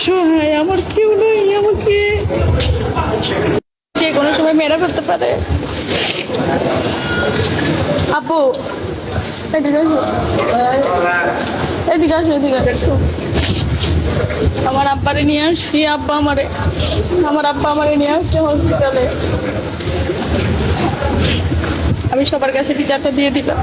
অসহায় আমার কেউ নেই আমাকে। যে কোনো সময় মেয়েরা করতে পারে? আপু এদিকে আসো। এদিকে আসো এদিকে আসো। আমার আব্বারে নিয়ে আসছি আব্বা আমারে। আমার আব্বা আমারে নিয়ে আসছে হসপিটালে আমি সবার কাছে টিচারটা দিয়ে দিলাম।